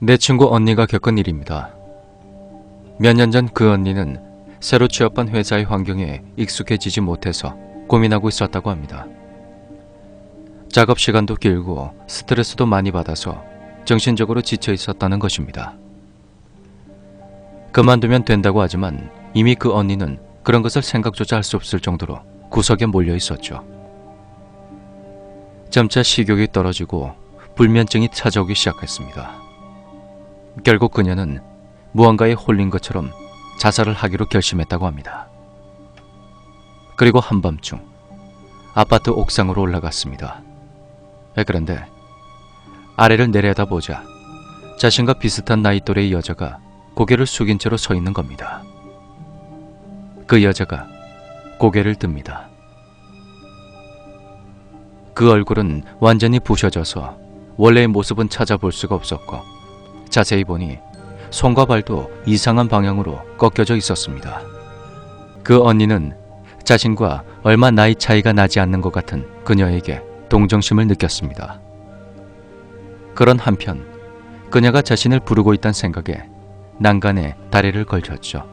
내 친구 언니가 겪은 일입니다. 몇 년 전 그 언니는 새로 취업한 회사의 환경에 익숙해지지 못해서 고민하고 있었다고 합니다. 작업 시간도 길고 스트레스도 많이 받아서 정신적으로 지쳐 있었다는 것입니다. 그만두면 된다고 하지만 이미 그 언니는 그런 것을 생각조차 할 수 없을 정도로 구석에 몰려 있었죠. 점차 식욕이 떨어지고 불면증이 찾아오기 시작했습니다. 결국 그녀는 무언가에 홀린 것처럼 자살을 하기로 결심했다고 합니다. 그리고 한밤중 아파트 옥상으로 올라갔습니다. 그런데 아래를 내려다보자 자신과 비슷한 나이 또래의 여자가 고개를 숙인 채로 서 있는 겁니다. 그 여자가 고개를 듭니다. 그 얼굴은 완전히 부셔져서 원래의 모습은 찾아볼 수가 없었고 자세히 보니 손과 발도 이상한 방향으로 꺾여져 있었습니다. 그 언니는 자신과 얼마 나이 차이가 나지 않는 것 같은 그녀에게 동정심을 느꼈습니다. 그런 한편 그녀가 자신을 부르고 있다는 생각에 난간에 다리를 걸쳤죠.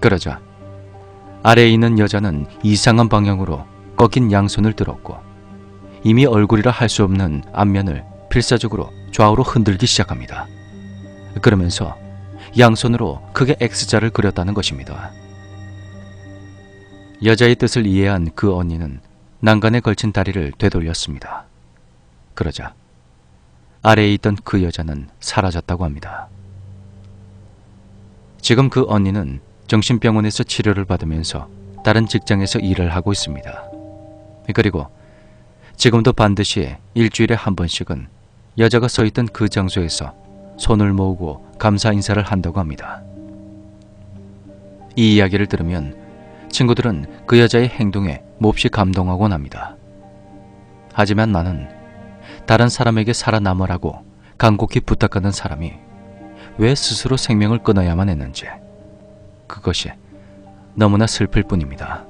그러자 아래에 있는 여자는 이상한 방향으로 꺾인 양손을 들었고 이미 얼굴이라 할 수 없는 앞면을 필사적으로 좌우로 흔들기 시작합니다. 그러면서 양손으로 크게 X자를 그렸다는 것입니다. 여자의 뜻을 이해한 그 언니는 난간에 걸친 다리를 되돌렸습니다. 그러자 아래에 있던 그 여자는 사라졌다고 합니다. 지금 그 언니는 정신병원에서 치료를 받으면서 다른 직장에서 일을 하고 있습니다. 그리고 지금도 반드시 일주일에 한 번씩은 여자가 서 있던 그 장소에서 손을 모으고 감사 인사를 한다고 합니다. 이 이야기를 들으면 친구들은 그 여자의 행동에 몹시 감동하곤 합니다. 하지만 나는 다른 사람에게 살아남으라고 간곡히 부탁하는 사람이 왜 스스로 생명을 끊어야만 했는지 그것이 너무나 슬플 뿐입니다.